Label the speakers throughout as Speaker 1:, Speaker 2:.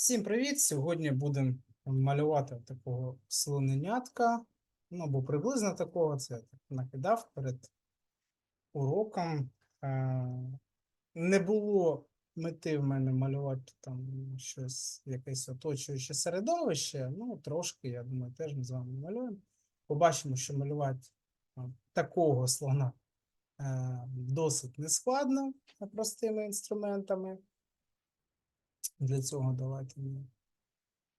Speaker 1: Всім привіт! Сьогодні будемо малювати такого слоненятка. Ну, або приблизно такого. Це я так накидав перед уроком. Е, Не було мети в мене малювати там щось, якесь оточуюче середовище. Ну, трошки, я думаю, теж ми з вами малюємо. Побачимо, що малювати такого слона е, досить нескладно простими інструментами. Для цього давайте ми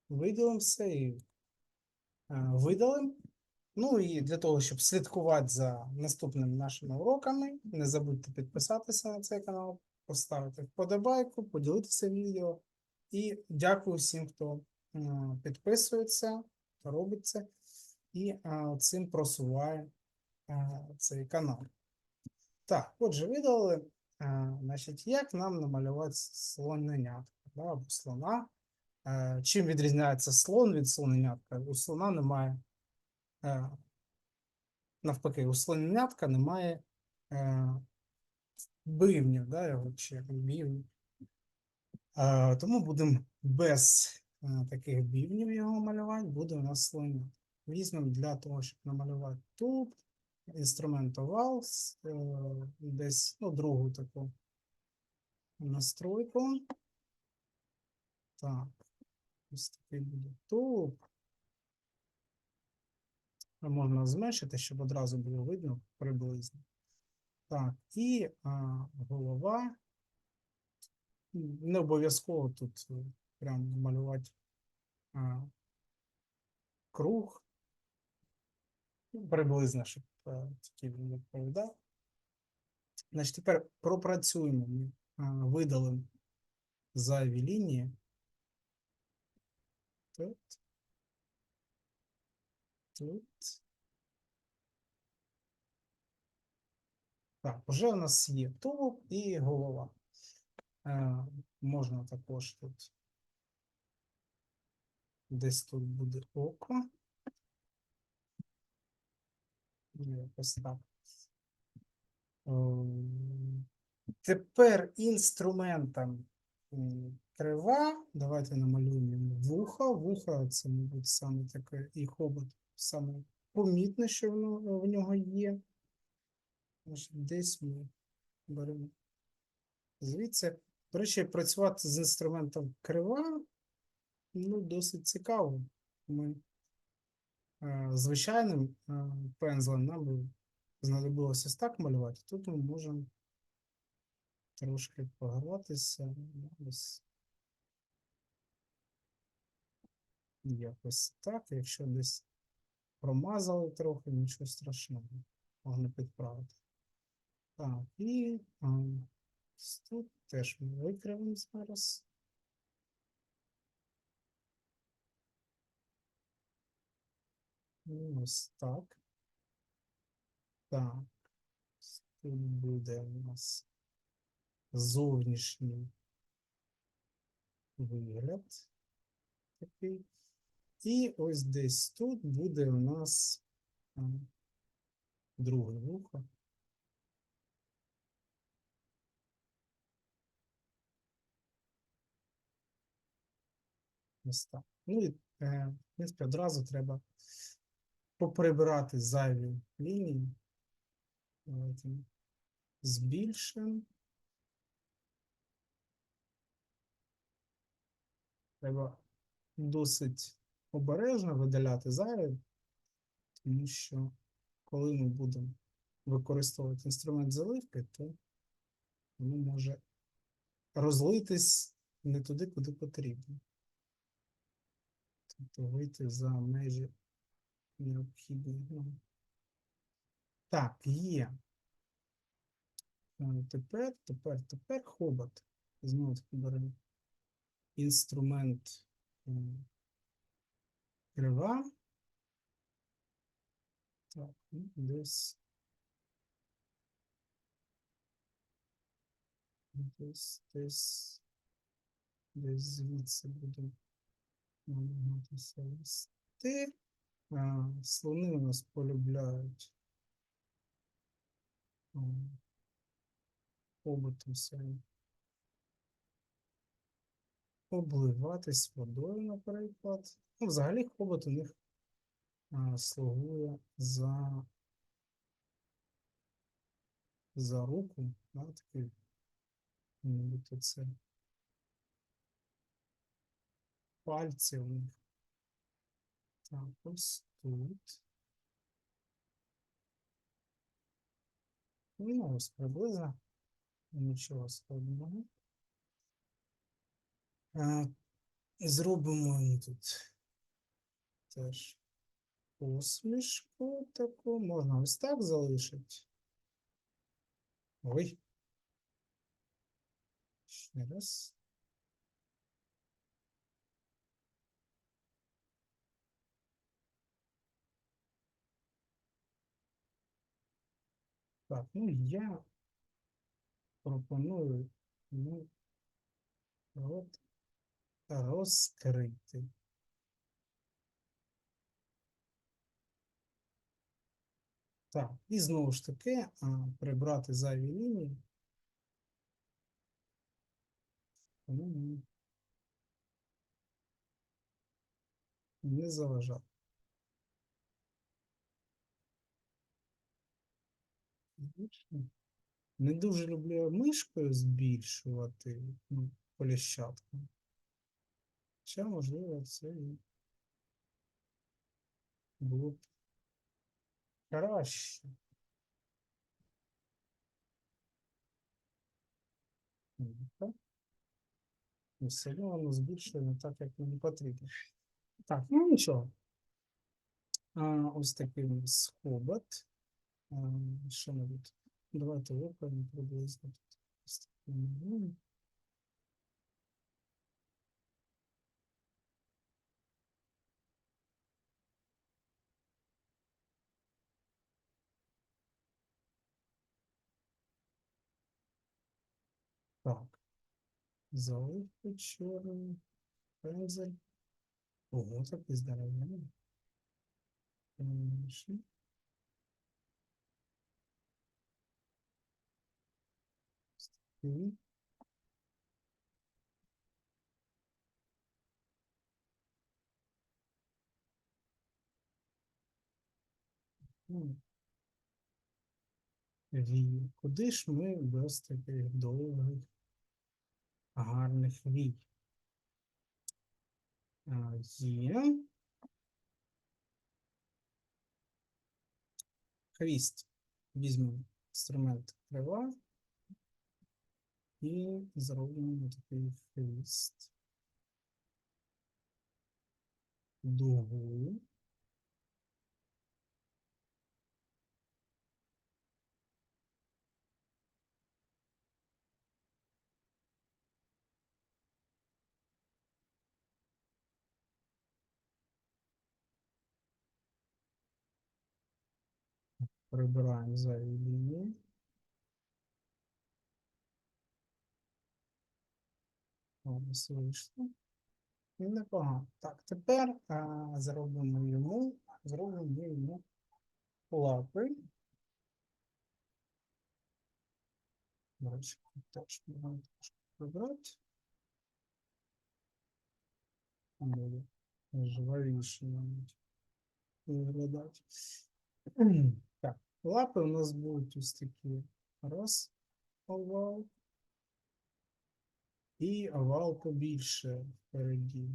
Speaker 1: виділимо все і е, видалимо. Ну і для того, щоб слідкувати за наступними нашими уроками, не забудьте підписатися на цей канал, поставити вподобайку, поділитися відео. І дякую всім, хто е, підписується, робить це і е, цим просуває цей канал. Так, отже, видали. Е, Значить, як нам намалювати слоненятка да, або слона? Е, Чим відрізняється слон від слоненятка? У слона немає, е, навпаки, у слоненятка немає е, бивнів, да, його, чи бівнів. Е, Тому будемо без е, таких бівнів його малювати, буде у нас слоненятка. Візьмемо для того, щоб намалювати тут інструментував е, десь ну, другу таку настройку. Так, ось такий буде. А Можна зменшити, щоб одразу було видно приблизно. Так, і а, голова. Не обов'язково тут е, прям малювати а, круг. Ну, Приблизно, щоб такий він відповідав. Значить, тепер пропрацюємо. Ми видалимо зайві лінії. Тут. Тут. Так, вже у нас є тулуб і голова. Е, можна також тут. Десь тут буде око. Якось так. Ем, Тепер інструментом крива. Давайте намалюємо вуха. Вуха це, мабуть, саме таке і хобот саме помітне, що воно в нього є. Десь ми беремо звідси. До речі, працювати з інструментом крива ну, досить цікаво. Ми звичайним е, пензлем нам би знадобилося так малювати. Тут ми можемо трошки погратися. ну, Ось. Якось так. Якщо десь промазали трохи, нічого страшного. Можна підправити. Так, і а, тут теж ми викривимо зараз. Ось так. Так. Тут буде у нас зовнішній вигляд такий. І ось десь тут буде у нас друге вухо. Ось так. Ну і, е, в принципі, одразу треба поприбирати зайві лінії. Давайте збільшимо. Треба досить обережно видаляти зайве, тому що коли ми будемо використовувати інструмент заливки, то воно може розлитись не туди, куди потрібно. Тобто вийти за межі необхідного. Так, є. Е, Тепер, тепер, тепер хобот. Знову таки беремо інструмент м, крива. Так, ну, десь. Десь, десь, десь звідси будемо намагатися вести. Слони у нас полюбляють побутом своїм. обливатись водою, наприклад. Ну, взагалі хобот у них а, слугує за, за руку, да, такий, нібито це пальці у них. Так, ось тут. Ну, ось приблизно. Нічого складного. А, зробимо тут теж посмішку таку. Можна ось так залишити. Ой. Ще раз. Так, ну я пропоную ну, от розкрити. Так, і знову ж таки а, прибрати зайві лінії. Не заважати. Не дуже люблю мишкою збільшувати ну, поліщатку. Ще, можливо, це і було б краще. Все одно воно збільшує не так, як мені потрібно. Так, ну нічого. А, ось такий. А, що тут? Давайте виконуємо приблизно тут. Так. Заливку чорний. Пензель. Ого, такий здоровенний. Конечно. Ну, Вій. Куди ж ми без таких довгих, гарних вій? Є. Хвіст. Візьмемо інструмент крива і зробимо такий хвіст. Дугу. Прибираємо зайві лінії. Ось вийшло. І Непогано. Так, тепер а, зробимо йому, зробимо йому лапи. До теж можна трошки прибрати. Буде жвавіше навіть виглядати. Так, лапи у нас будуть ось такі. Раз, овал. І овал побільше впереді.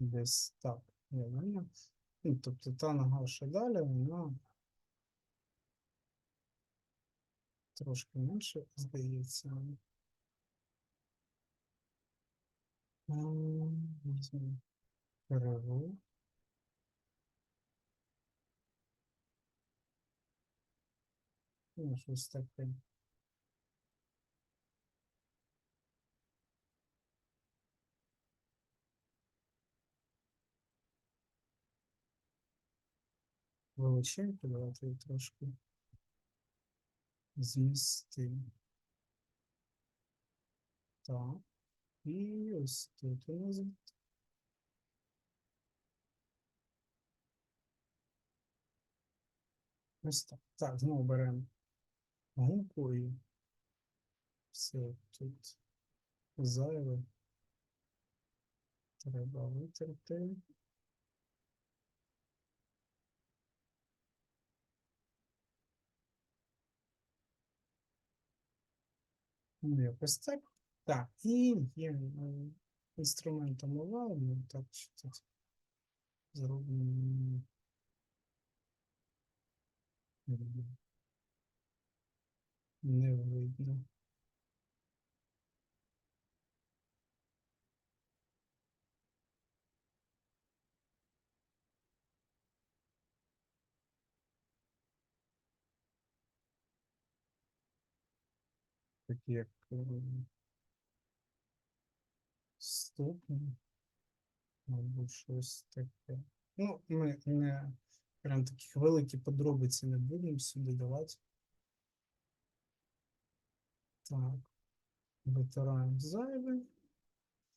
Speaker 1: Десь так. Я думаю. Ну, тобто та нога, що далі, вона трошки менше здається. М, Візьмемо. Ну, щось таке. Величенько, давайте її трошки змістимо. Так. І ось тут у нас. Ось так. Так, знову беремо гумку і все тут зайве. Треба витерти. Ну, якось так. Так, і є м, інструмент омивання. Так, що тут зробимо. Не видно. Такі як м, ступні. Мабуть, щось таке. Ну, ми не прям таких великі подробиці не будемо сюди давати. Так. Витираємо зайве,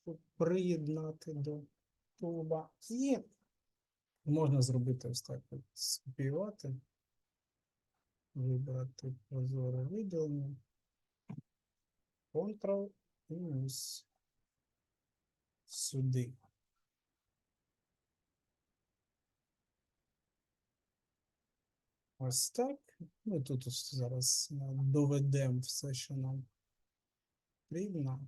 Speaker 1: щоб приєднати до тулуба. І можна зробити ось так: от, скопіювати, вибрати прозоре виділення, Ctrl і ось сюди. Ось так. Ми тут зараз е, доведемо все, що нам потрібно.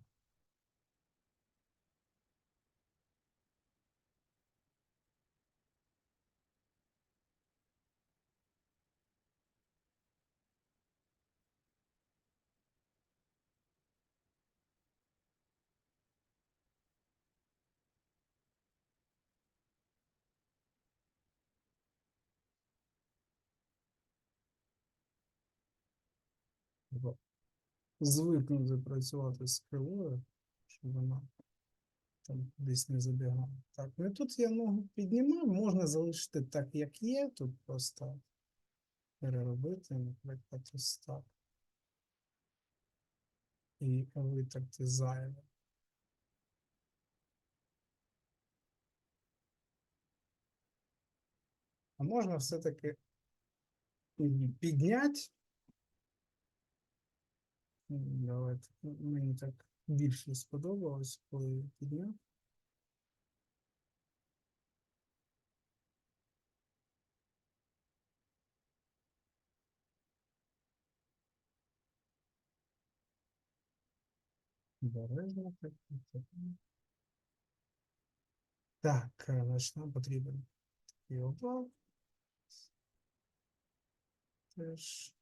Speaker 1: Звикнути працювати з кривою, щоб вона там десь не забігала. Так, ну і тут я ногу піднімав, можна залишити так, як є, тут просто переробити, наприклад, ось так. І витерти зайве. А можна все-таки підняти. М, Давайте. м, Мені так більше сподобалось, коли я підняв. Обережно так. так. Так, е, значить, нам потрібен такий обвал. Теж.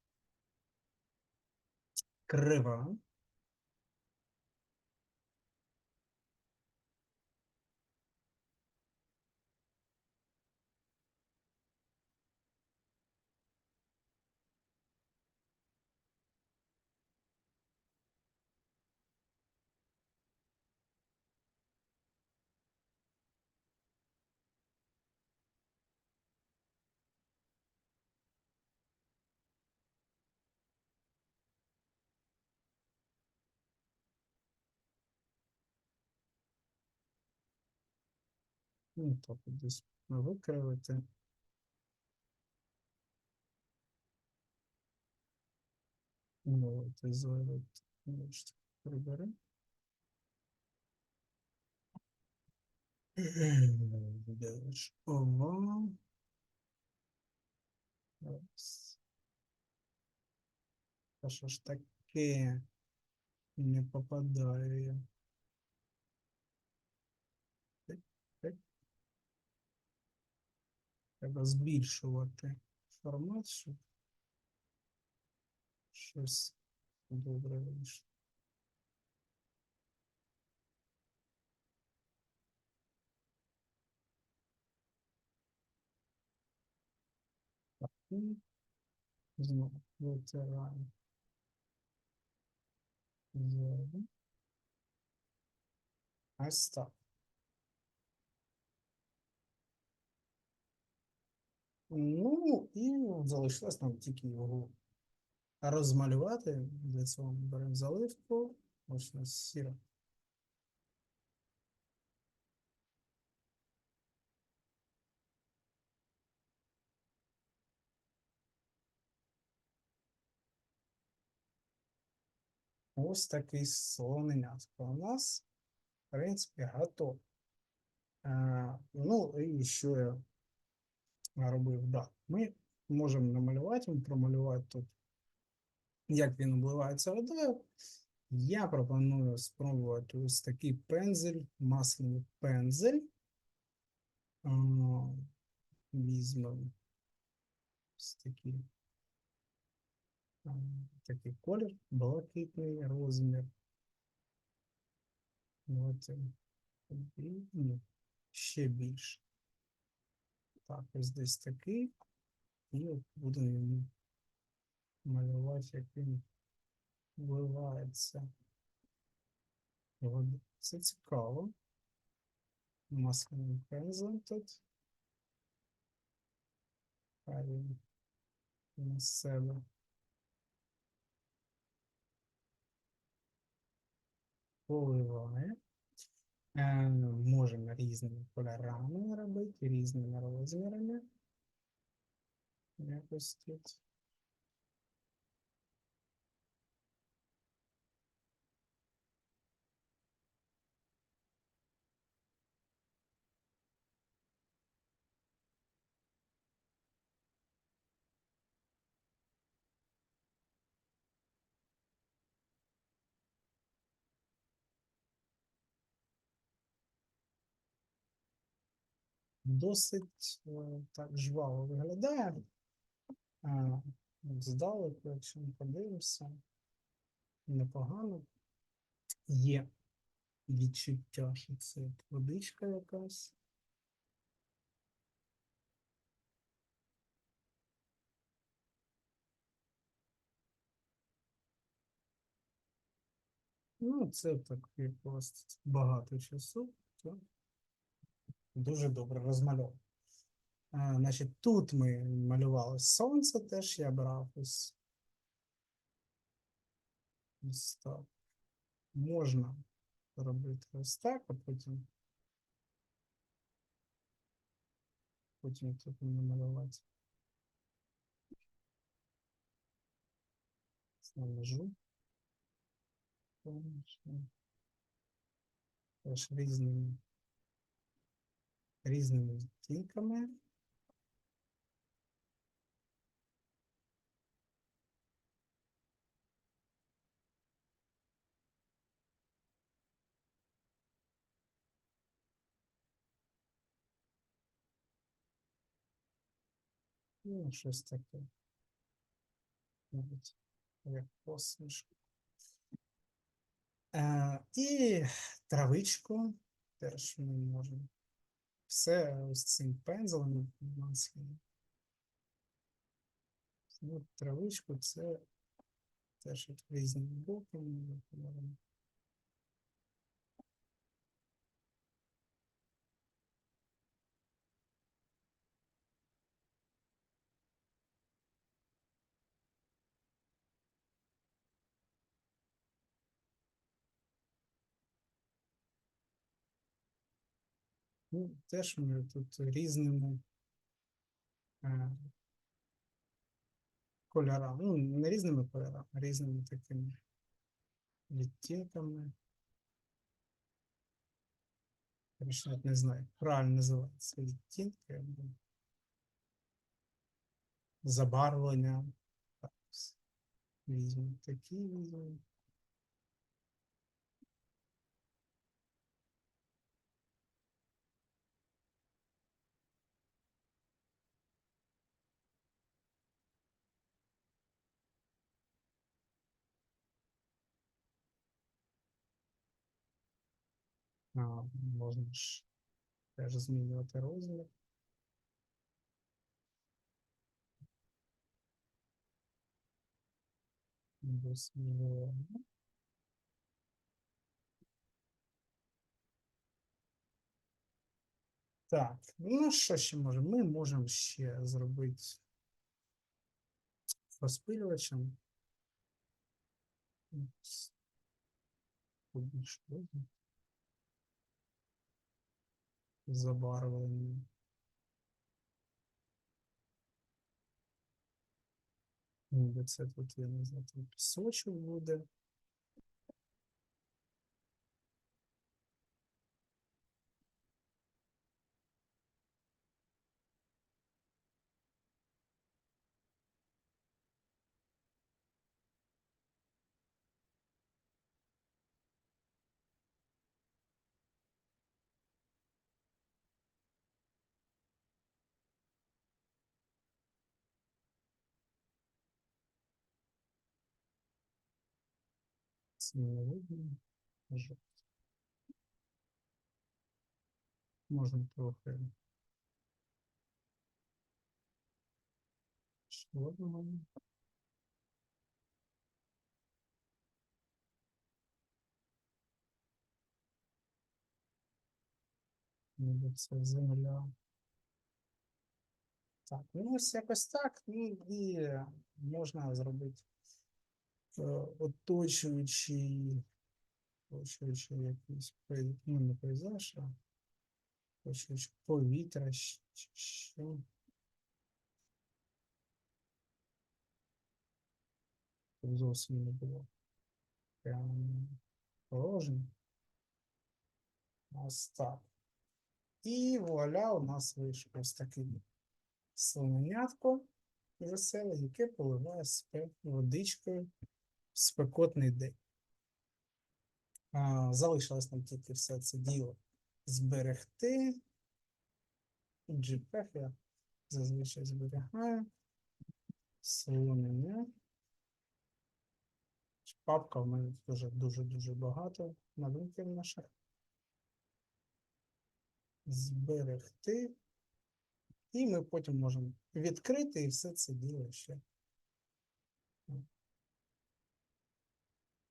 Speaker 1: Крива. Ну, так, от десь викривити. Давайте зараз значить, приберемо. Де ж овал? Раз. Та що ж таке? Не попадаю я. Так, так. Треба збільшувати формат, щоб щось добре вийшло. І знову витираємо. Ось так. Ну і залишилось нам тільки його розмалювати. Для цього ми беремо заливку. Ось у нас сіра. Ось такий слоненятко у нас, в принципі, готов. А, е, ну і що я робив? Да. Ми можемо намалювати, промалювати тут, як він обливається водою. Я пропоную спробувати ось такий пензель, масляний пензель. Візьмемо ось такий, такий колір, блакитний розмір. Давайте ще більше. Так, ось десь такий. І будемо малювати, як він вливається. Це цікаво. Масляним пензлем тут. Хай він на себе. Поливає. Можемо різними кольорами робити, різними розмірами. Якось тут. Досить е, так жваво виглядає. Здалеку, якщо ми подивимося, непогано. Є відчуття, що це водичка якась. Ну, це так просто багато часу. то Дуже добре розмальовано. Значить, тут ми малювали сонце теж я брав ось. Ось так. Можна робити ось так, а потім. Потім тут намалювати. Наложу. Теж різними різними відтінками. Ну, щось таке. Навіть як посмішка. Е, і травичку теж ми можемо все ось цим пензлем масляним. Ну, травичку це теж різні боки. Ну, теж ми тут різними е, кольорами, ну, не різними кольорами, а різними такими відтінками. Навіть не знаю, як правильно називається відтінки або забарвлення. Так. Візьмемо такі візьмемо. Можна ж теж змінювати розмір. Так, ну що ще можемо? Ми можемо ще зробити розпилювачем. Побільше розмір. Забарвлення. Ніби це тут, я не знаю, там пісочок буде. Сильно видно. Жовтий. Можна трохи. Чорного. Ніби це земля. Так, ну ось якось так. Ну і можна зробити оточуючий, оточуючий якийсь ну, не пейзаж, а оточуючий повітря що. Зовсім не було. Прям положено. Ось так. І вуаля, у нас вийшло ось такий слоненятко веселе, яке поливає себе водичкою спекотний день. Залишилось нам тільки все це діло зберегти. JPEG я зазвичай зберігаю. Слонення. Папка в мене дуже дуже-дуже багато малюнків наших. Зберегти. І ми потім можемо відкрити і все це діло ще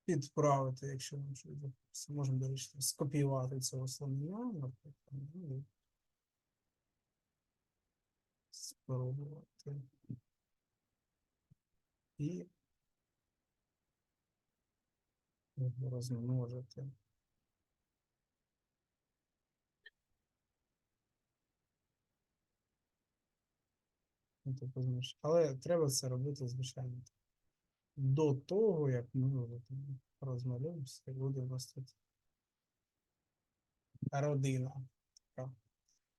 Speaker 1: підправити, якщо нам щось. Можемо, до речі, скопіювати цього слонення, наприклад, ну, і спробувати. І розмножити. Ну, типу, Але треба це робити, звичайно, до того, як ми вже розмалюємося, буде у нас тут родина.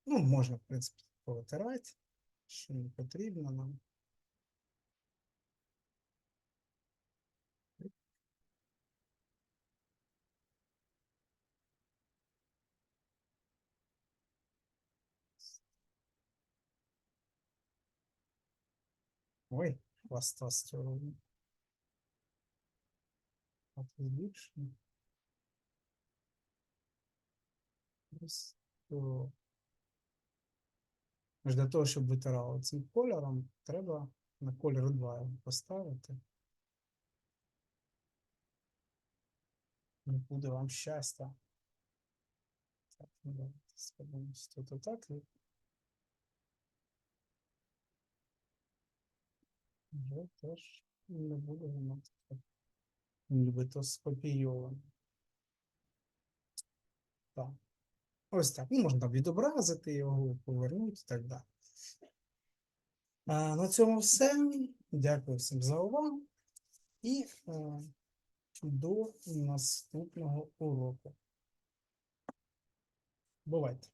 Speaker 1: Ну, можна, в принципі, повитирати, що не потрібно нам. Ой, хвоста сторону. То. Аж Для того, щоб витирало цим кольором, треба на колір 2 його поставити. Не буде вам щастя. Так, ну, давайте тут отак. Вже теж не буде воно. Нібито скопійоване. Так. Ось так. Ну, можна відобразити його, повернути і так далі. А, на цьому все. Дякую всім за увагу. І е, до наступного уроку. Бувайте.